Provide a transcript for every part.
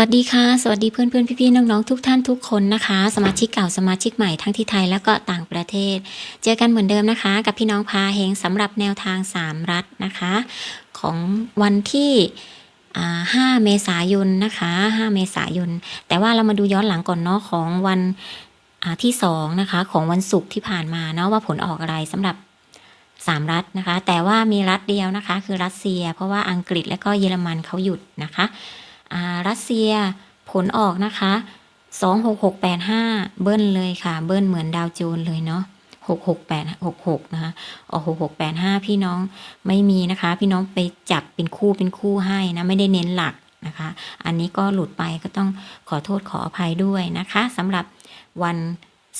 วัสดีค่ะ สวัสดีเพื่อนเพื่อนพี่ๆน้องๆทุกท่านทุกคนนะคะ สมาชิกเก่าสมาชิกใหม่ทั้งที่ไทยแล้วก็ต่างประเทศ เจอกันเหมือนเดิมนะคะ กับพี่น้องพาเฮงสำหรับแนวทาง 3 รัฐนะคะ ของวันที่5เมษายนนะคะ 5 เมษายน แต่ว่าเรามาดูย้อนหลังก่อนเนาะของวันที่2นะคะของวันศุกร์ที่ผ่านมาเนาะว่าผลออกอะไรสำหรับ3รัฐนะคะ แต่ว่ามีรัฐเดียวนะคะ คือรัสเซีย เพราะว่าอังกฤษและก็เยอรมันเขาหยุดนะคะ รัสเซียผลออกนะคะ 26685 เบิ้ลเลยค่ะ เบิ้ลเหมือนดาวโจนเลยเนาะ66866 นะคะออก6685 พี่น้องไม่มีนะคะ พี่น้องไปจับเป็นคู่เป็นคู่ให้นะ ไม่ได้เน้นหลักนะคะ อันนี้ก็หลุดไปก็ต้องขอโทษขออภัยด้วยนะคะสำหรับวัน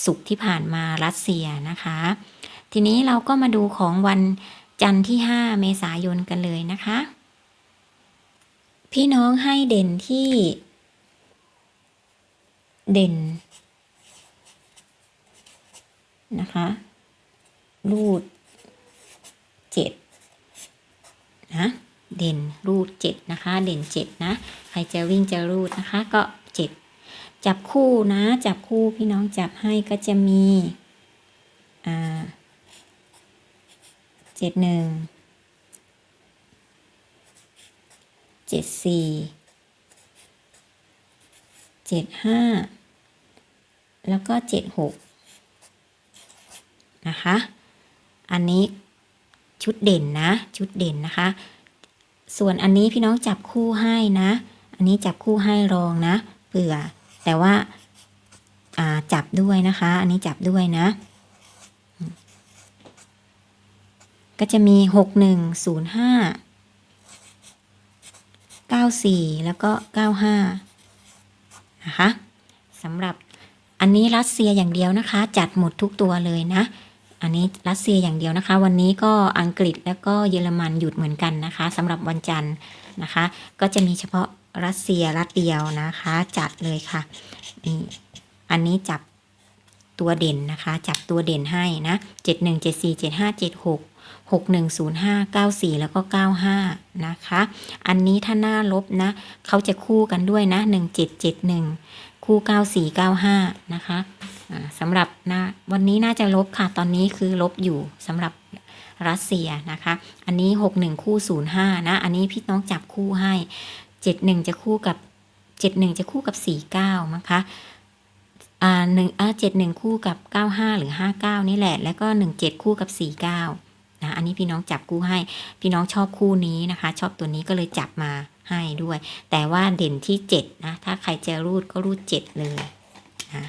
ศุกร์ที่ผ่านมารัสเซียนะคะ ทีนี้เราก็มาดูของวันจันทร์ที่ 5 เมษายนกันเลยนะคะ พี่น้องให้เด่นที่ เด่น นะคะรูดเจ็ดนะเด่นรูดเจ็ดนะคะ เด่นเจ็ดนะ ใครจะวิ่งจะรูดนะคะ ก็เจ็ดจับคู่นะ จับคู่พี่น้องจับให้ก็จะมีอ่าเจ็ดหนึ่ง เจ็ดสี่เจ็ดห้าแล้วก็เจ็ดหกนะคะ อันนี้ชุดเด่นนะ ชุดเด่นนะคะ ส่วนอันนี้พี่น้องจับคู่ให้นะ อันนี้จับคู่ให้รองนะ เผื่อ แต่ว่าอ่าจับด้วยนะคะ อันนี้จับด้วยนะ ก็จะมีหกหนึ่งศูนย์ห้า 94 แล้วก็ 95 นะคะสำหรับอันนี้รัสเซียอย่างเดียวนะคะ จัดหมดทุกตัวเลยนะ อันนี้รัสเซียอย่างเดียวนะคะ วันนี้ก็อังกฤษแล้วก็เยอรมันหยุดเหมือนกันนะคะสำหรับวันจันทร์นะคะ ก็จะมีเฉพาะรัสเซียรัฐเดียวนะคะ จัดเลยค่ะนี่อันนี้จับ ตัวเด่นนะคะ จับตัวเด่นให้นะ 71 74 75 76 6105 94 แล้วก็ 95 นะคะ อันนี้ถ้าหน้าลบนะ เขาจะคู่กันด้วยนะ 1771 คู่ 9495 นะคะสำหรับหน้าวันนี้น่าจะลบค่ะ ตอนนี้คือลบอยู่สำหรับรัสเซียนะคะ อันนี้ 61 คู่ 05 นะ อันนี้พี่น้องจับคู่ให้ 71 จะคู่กับ 71 จะคู่กับ 49มั้งคะ อ่าหนึ่งอ่าเจ็ดหนึ่งคู่กับเก้าห้าหรือห้าเก้านี่แหละ แล้วก็หนึ่งเจ็ดคู่กับสี่เก้านะอันนี้พี่น้องจับคู่ให้ พี่น้องชอบคู่นี้นะคะ ชอบตัวนี้ก็เลยจับมาให้ด้วย แต่ว่าเด่นที่เจ็ดนะ ถ้าใครจะรูดก็รูดเจ็ดเลยนะ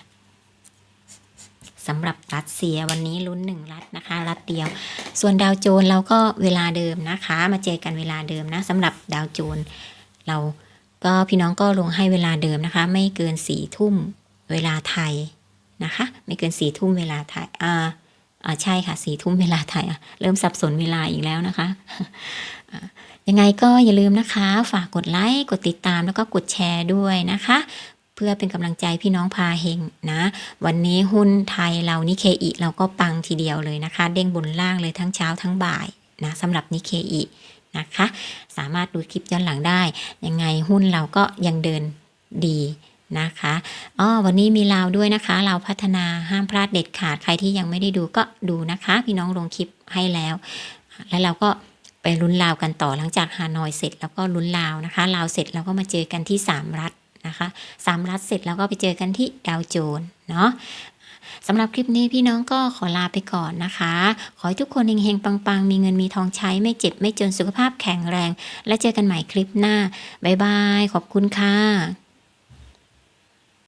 สำหรับรัสเซียวันนี้ลุ้นหนึ่งรัฐนะคะ รัฐเดียว ส่วนดาวโจนเราก็เวลาเดิมนะคะ มาเจอกันเวลาเดิมนะสำหรับดาวโจนเราก็พี่น้องก็ลงให้เวลาเดิมนะคะ ไม่เกินสี่ทุ่ม เวลาไทยนะคะ ไม่เกินสี่ทุ่มเวลาไทยอ่าอ่าใช่ค่ะสี่ทุ่มเวลาไทยอ่เริ่มสับสนเวลาอีกแล้วนะคะยังไงก็อย่าลืมนะคะ ฝากกดไลค์กดติดตามแล้วก็กดแชร์ด้วยนะคะ เพื่อเป็นกำลังใจพี่น้องพาเฮงนะ วันนี้หุ้นไทยเรานิเคอีเราก็ปังทีเดียวเลยนะคะ เด้งบนล่างเลยทั้งเช้าทั้งบ่ายนะสำหรับนิเคอีนะคะ สามารถดูคลิปย้อนหลังได้ ยังไงหุ้นเราก็ยังเดินดี นะคะอ๋อวันนี้มีลาวด้วยนะคะลาวพัฒนาห้ามพลาดเด็ดขาด ใครที่ยังไม่ได้ดูก็ดูนะคะ พี่น้องลงคลิปให้แล้ว แล้วเราก็ไปลุ้นลาวกันต่อหลังจากฮานอยเสร็จแล้วก็ลุ้นลาวนะคะ ลาวเสร็จแล้วก็มาเจอกันที่สามรัฐนะคะสามรัฐเสร็จแล้วก็ไปเจอกันที่ดาวโจนเนาะสำหรับคลิปนี้พี่น้องก็ขอลาไปก่อนนะคะ ขอให้ทุกคนเฮงๆปังๆ มีเงินมีทองใช้ไม่เจ็บไม่จนสุขภาพแข็งแรง และเจอกันใหม่คลิปหน้า บ๊ายบาย ขอบคุณค่ะ